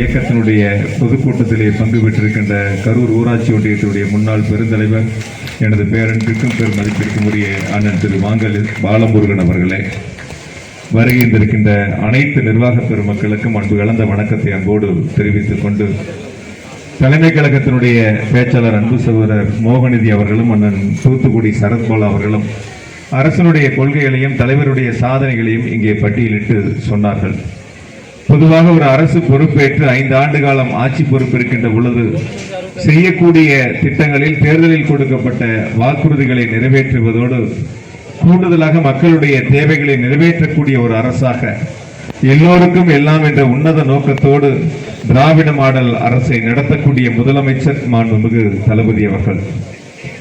இயக்கத்தினுடைய பொதுக்கூட்டத்திலே பங்கு பெற்றிருக்கின்ற கரூர் ஊராட்சி ஒன்றியத்தினுடைய முன்னாள் பெருந்தலைவர் எனது பேரன்பிற்கும் பெரும் மதிப்பிற்கும் உரிய அண்ணன் திரு மாங்கல் பாலமுருகன் அவர்களே வருகின்றிருக்கின்ற அனைத்து நிர்வாக பெருமக்களுக்கும் அன்பு கலந்த வணக்கத்தை அன்போடு தெரிவித்துக் கொண்டு தலைமை கழகத்தினுடைய பேச்சாளர் அன்பு சகோதரர் மோகநிதி அவர்களும் அண்ணன் தூத்துக்குடி சரத்பால் அவர்களும் அரசனுடைய கொள்கைகளையும் தலைவருடைய சாதனைகளையும் இங்கே பட்டியலிட்டு சொன்னார்கள். பொதுவாக ஒரு அரசு பொறுப்பேற்று ஐந்து ஆண்டு காலம் ஆட்சி பொறுப்பிருக்கின்ற பொழுது செய்யக்கூடிய திட்டங்களில் தேர்தலில் கொடுக்கப்பட்ட வாக்குறுதிகளை நிறைவேற்றுவதோடு கூடுதலாக மக்களுடைய தேவைகளை நிறைவேற்றக்கூடிய ஒரு அரசாக எல்லோருக்கும் எல்லாம் என்ற உன்னத நோக்கத்தோடு திராவிட மாடல் அரசை நடத்தக்கூடிய முதலமைச்சர் மாண்புமிகு தளபதி அவர்கள்.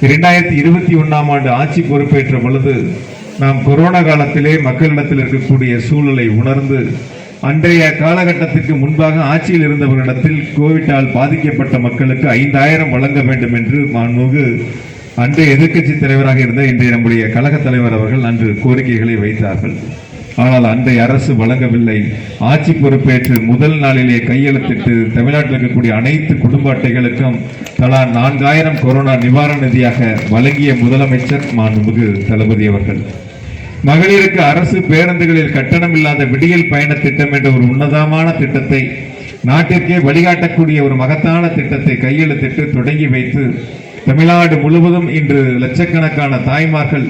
இரண்டாயிரத்தி இருபத்தி ஒன்னாம் ஆண்டு ஆட்சி பொறுப்பேற்ற பொழுது நாம் கொரோனா காலத்திலே மக்களிடத்தில் இருக்கக்கூடிய சூழலை உணர்ந்து அன்றைய காலகட்டத்திற்கு முன்பாக ஆட்சியில் இருந்தவர்களிடத்தில் கோவிட்டால் பாதிக்கப்பட்ட மக்களுக்கு ஐந்தாயிரம் வழங்க வேண்டும் என்று மாண்புமிகு அன்றைய எதிர்க்கட்சி தலைவராக இருந்த இன்றைய நம்முடைய கழக தலைவர் அவர்கள் அன்று கோரிக்கைகளை வைத்தார்கள். ஆனால் அன்றைய அரசு வழங்கவில்லை. ஆட்சி பொறுப்பேற்று முதல் நாளிலே கையெழுத்திட்டு தமிழ்நாட்டில் இருக்கக்கூடிய அனைத்து குடும்ப அட்டைகளுக்கும் தலா நான்காயிரம் கொரோனா நிவாரண நிதியாக வழங்கிய முதலமைச்சர் மாண்புமிகு தளபதி அவர்கள். மகளிருக்கு அரசு பேருந்துகளில் கட்டணம் இல்லாத விடியல் பயண திட்டம் என்ற ஒரு உன்னதமான திட்டத்தை நாட்டிற்கே வழிகாட்டக்கூடிய ஒரு மகத்தான திட்டத்தை கையெழுத்திட்டு தொடங்கி வைத்து தமிழ்நாடு முழுவதும் இன்று லட்சக்கணக்கான தாய்மார்கள்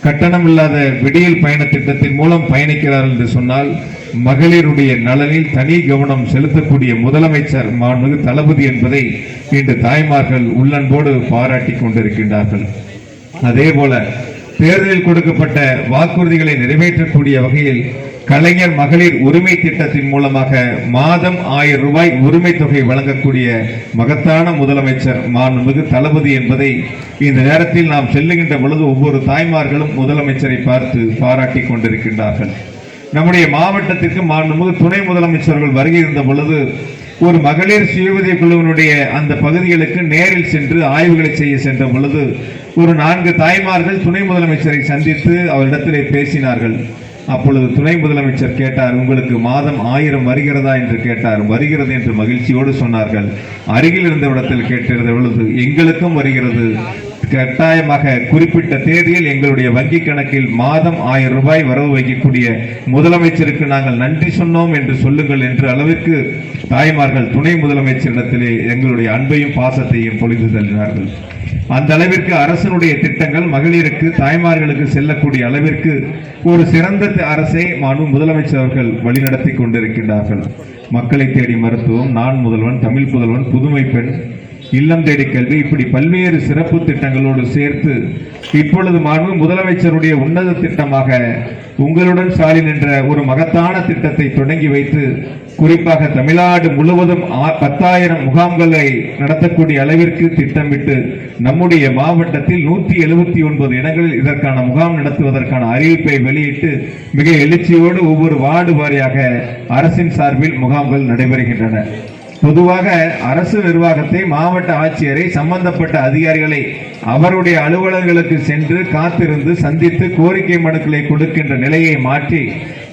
கட்டணம் இல்லாத விடியல் பயண திட்டத்தின் மூலம் பயணிக்கிறார்கள் என்று சொன்னால் மகளிருடைய நலனில் தனி கவனம் செலுத்தக்கூடிய முதலமைச்சர் மாண்புமிகு தளபதி என்பதை இன்று தாய்மார்கள் உள்ளன்போடு பாராட்டி கொண்டிருக்கின்றார்கள். அதே போல தேர்தலில் கொடுக்கப்பட்ட வாக்குறுதிகளை நிறைவேற்றக்கூடிய வகையில் கலைஞர் மகளிர் உரிமை திட்டத்தின் மூலமாக மாதம் ஆயிரம் ரூபாய் உரிமை தொகை வழங்கக்கூடிய மகத்தான முதலமைச்சர் மாண்புமிகு தளபதி என்பதை இந்த நேரத்தில் நாம் செல்லுகின்ற பொழுது ஒவ்வொரு தாய்மார்களும் முதலமைச்சரை பார்த்து பாராட்டி கொண்டிருக்கின்றார்கள். நம்முடைய மாவட்டத்திற்கு மாண்புமிகு துணை முதலமைச்சர்கள் வருகை இருந்த பொழுது ஒரு மகளிர் சுயஉதவி குழுவினுடைய அந்த பகுதிகளுக்கு நேரில் சென்று ஆய்வுகளை செய்ய சென்ற பொழுது ஒரு நான்கு தாய்மார்கள் துணை முதலமைச்சரை சந்தித்து அவரிடத்திலே பேசினார்கள். அப்பொழுது துணை முதலமைச்சர் கேட்டார் உங்களுக்கு மாதம் ஆயிரம் வருகிறதா? என்று கேட்டார். வருகிறது என்று மகிழ்ச்சியோடு சொன்னார்கள். அருகில் இருந்த இடத்தில் கேட்டிருந்த பொழுது எங்களுக்கும் வருகிறது. கட்டாயமாக குறிப்பிட்ட தேதியில் எங்களுடைய வங்கி கணக்கில் மாதம் ஆயிரம் ரூபாய் வரவு வைக்கக்கூடிய முதலமைச்சருக்கு நாங்கள் நன்றி சொன்னோம் என்று சொல்லுங்கள் என்ற அளவிற்கு தாய்மார்கள் துணை முதலமைச்சரிடத்திலே எங்களுடைய அன்பையும் பாசத்தையும் பொழிந்து தள்ளினார்கள். அந்த அளவிற்கு அரசனுடைய திட்டங்கள் மகளிருக்கு தாய்மார்களுக்கு செல்லக்கூடிய அளவிற்கு ஒரு சிறந்த அரசை மாண்பு முதலமைச்சர் அவர்கள் வழிநடத்தி கொண்டிருக்கின்றார்கள். மக்களை தேடி மருத்துவம் நான் முதல்வன் தமிழ் புதல்வன் புதுமை பெண் இல்லம் தேடி கல்வி. இப்படி பல்வேறு சிறப்பு திட்டங்களோடு சேர்த்து இப்பொழுது மாண்பு முதலமைச்சருடைய உன்னத திட்டமாக உங்களுடன் ஸ்டாலின் என்ற ஒரு மகத்தான திட்டத்தை தொடங்கி வைத்து குறிப்பாக தமிழ்நாடு முழுவதும் ஆ- பத்தாயிரம் முகாம்களை நடத்தக்கூடிய அளவிற்கு திட்டமிட்டு நம்முடைய மாவட்டத்தில் நூற்றி எழுபத்தி ஒன்பது இடங்களில் இதற்கான முகாம் நடத்துவதற்கான அறிவிப்பை வெளியிட்டு மிக எழுச்சியோடு ஒவ்வொரு வார்டு வாரியாக அரசின் சார்பில் முகாம்கள் நடைபெறுகின்றன. பொதுவாக அரசு நிர்வாகத்தை மாவட்ட ஆட்சியரை சம்பந்தப்பட்ட அதிகாரிகளை அவருடைய அலுவலர்களுக்கு சென்று காத்திருந்து சந்தித்து கோரிக்கை மனுக்களை கொடுக்கின்ற நிலையை மாற்றி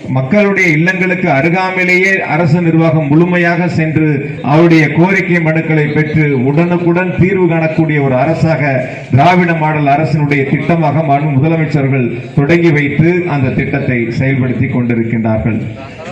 மக்களுடைய இல்லங்களுக்கு அருகாமையிலேயே அரசு நிர்வாகம் முழுமையாக சென்று அவருடைய கோரிக்கை மனுக்களை பெற்று உடனுக்குடன் தீர்வு காணக்கூடிய ஒரு அரசாக திராவிட மாடல் அரசினுடைய திட்டமாக முதலமைச்சர்கள் தொடங்கி வைத்து அந்த திட்டத்தை செயல்படுத்தி கொண்டிருக்கின்றார்கள்.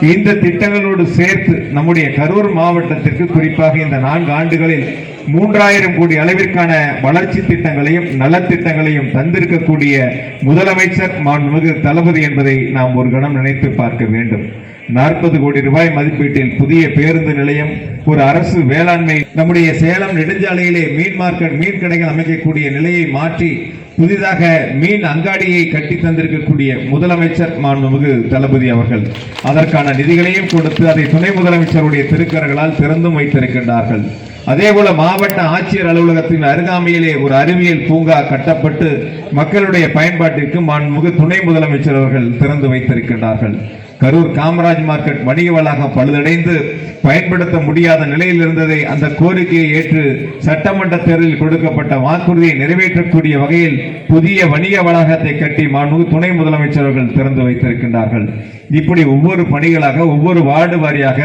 இந்த திட்டங்களோடு சேர்த்து நம்முடைய கரூர் மாவட்டத்திற்கு குறிப்பாக இந்த நான்கு ஆண்டுகளில் மூன்றாயிரம் கோடி அளவிற்கான வளர்ச்சி திட்டங்களையும் நலத்திட்டங்களையும் தந்திருக்கக்கூடிய முதலமைச்சர் மாண்புமிகு தளபதி என்பதை நாம் ஒரு கணம் நினைத்து பார்க்க வேண்டும். நாற்பது கோடி ரூபாய் மதிப்பீட்டில் புதிய பேருந்து நிலையம் ஒரு அரசு வேளாண்மை நம்முடைய சேலம் நெடுஞ்சாலையிலே மீன் மார்க்கெட் மீன் கடைகள் அமைக்கக்கூடிய நிலையை மாற்றி புதிதாக மீன் அங்காடியை கட்டி தந்திருக்கக்கூடிய முதலமைச்சர் மாண்புமிகு தளபதி அவர்கள் அதற்கான நிதிகளையும் கொடுத்து அதை துணை முதலமைச்சருடைய திருக்கரங்களால் திறந்தும் வைத்திருக்கின்றார்கள். அதே போல மாவட்ட ஆட்சியர் அலுவலகத்தின் அருகாமையிலே ஒரு அறிவியல் பூங்கா கட்டப்பட்டு மக்களுடைய பயன்பாட்டிற்கு மாண்புமிகு துணை முதலமைச்சர் அவர்கள் திறந்து வைத்திருக்கின்றார்கள். கரூர் காமராஜ் மார்க்கெட் வணிக வளாகம் பழுதடைந்து பயன்படுத்த முடியாத நிலையில் இருந்ததை அந்த கோரிக்கையை ஏற்று சட்டமன்ற தேர்தலில் கொடுக்கப்பட்ட வாக்குறுதியை நிறைவேற்றக்கூடிய வகையில் புதிய வணிக வளாகத்தை கட்டி மாண்புமிகு துணை முதலமைச்சர் அவர்கள் திறந்து வைத்திருக்கின்றார்கள். இப்படி ஒவ்வொரு பணிகளாக ஒவ்வொரு வார்டு வாரியாக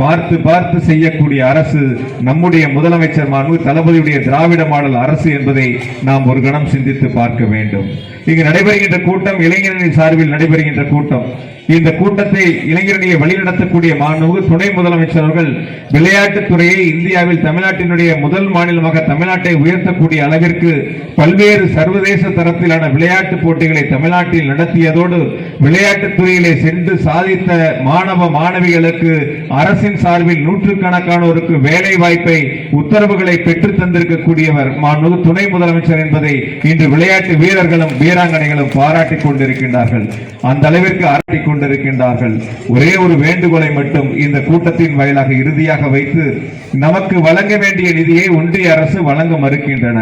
பார்த்து பார்த்து செய்யக்கூடிய அரசு நம்முடைய முதலமைச்சர் மாண்பு தளபதியுடைய திராவிட மாடல் அரசு என்பதை நாம் ஒரு கணம் சிந்தித்து பார்க்க வேண்டும். இங்கு நடைபெறுகின்ற கூட்டம் இளைஞரணி சார்பில் நடைபெறுகின்ற கூட்டம். இந்த கூட்டத்தை இளைஞரணியை வழிநடத்தக்கூடிய மாண்புமிகு துணை முதலமைச்சர் அவர்கள் விளையாட்டுத் துறையை இந்தியாவில் தமிழ்நாட்டினுடைய முதல் மாநிலமாக தமிழ்நாட்டை உயர்த்தக்கூடிய அளவிற்கு பல்வேறு சர்வதேச தரத்திலான விளையாட்டு போட்டிகளை தமிழ்நாட்டில் நடத்தியதோடு விளையாட்டுத் துறையிலே சென்று சாதித்த மாணவ மாணவிகளுக்கு அரசின் சார்பில் நூற்றுக்கணக்கானோருக்கு வேலை வாய்ப்பை உத்தரவுகளை பெற்றுத் தந்திருக்கக்கூடியவர் மாண்புமிகு துணை முதலமைச்சர் என்பதை இன்று விளையாட்டு வீரர்களும் வீராங்கனைகளும் பாராட்டிக் கொண்டிருக்கின்றார்கள். அந்த அளவிற்கு ஆராட்டிக் கொண்டிருக்கின்றார்கள். ஒரே ஒரு வேண்டுகோளை மட்டும் இந்த கூட்டத்தின் வாயிலாக இறுதியாக வைத்து நமக்கு வழங்க வேண்டிய நிதியை ஒன்றிய அரசு வழங்க மறுக்கின்றன.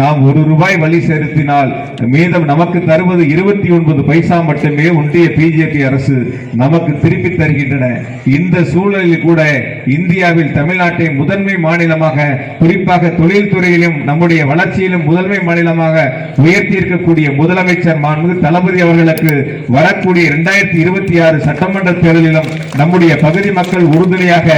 நாம் ஒரு ரூபாய் வழி செலுத்தினால் மீதம் நமக்கு தருவது இருபத்தி ஒன்பது பைசா மட்டுமே ஒன்றிய பிஜேபி அரசு நமக்கு திருப்பி தருகின்றன. இந்த சூழலில் கூட இந்தியாவில் தமிழ்நாட்டை முதன்மை மாநிலமாக குறிப்பாக தொழில்துறையிலும் நம்முடைய வளர்ச்சியிலும் முதன்மை மாநிலமாக உயர்த்தி இருக்கக்கூடிய முதலமைச்சர் மாண்பு தளபதி அவர்களுக்கு வரக்கூடிய இரண்டாயிரத்தி இருபத்தி ஆறு சட்டமன்ற தேர்தலிலும் நம்முடைய பகுதி மக்கள் உறுதுணையாக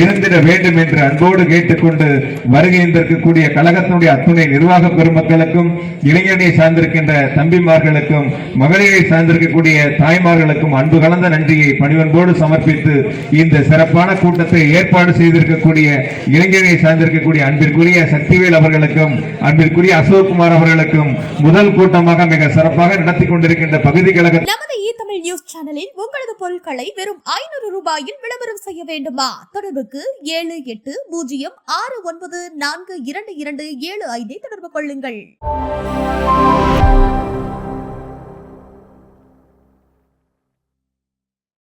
இருந்திட வேண்டும் என்று அன்போடு கேட்டுக்கொண்டு வருகின்றிருக்கக்கூடிய கழகத்தினுடைய அத்துணை நிர்வாக பெருமக்களுக்கும் இளைஞரை சார்ந்திருக்கின்ற தம்பிமார்களுக்கும் மகளிரை சார்ந்திருக்கக்கூடிய தாய்மார்களுக்கும் அன்பு கலந்த நன்றியை பணிவன்போடு சமர்ப்பித்து இந்த சிறப்பான கூட்டத்தை ஏற்பாடு செய்திருக்கக்கூடிய இளைஞரை சார்ந்திருக்கக்கூடிய அன்பிற்குரிய சக்திவேல் அவர்களுக்கும் அன்பிற்குரிய அசோக்குமார் அவர்களுக்கும் முதல் கூட்டமாக மிக சிறப்பாக நடத்தி கொண்டிருக்கின்ற பகுதி கழக தமிழ் நியூஸ் சேனலில் உங்களது பொருட்களை வெறும் ஐநூறு ரூபாயில் விளம்பரம் செய்ய வேண்டுமா? தொடர்புக்கு ஏழு எட்டு பூஜ்ஜியம் ஆறு ஒன்பது நான்கு இரண்டு இரண்டு ஏழு ஐந்தை தொடர்பு கொள்ளுங்கள்.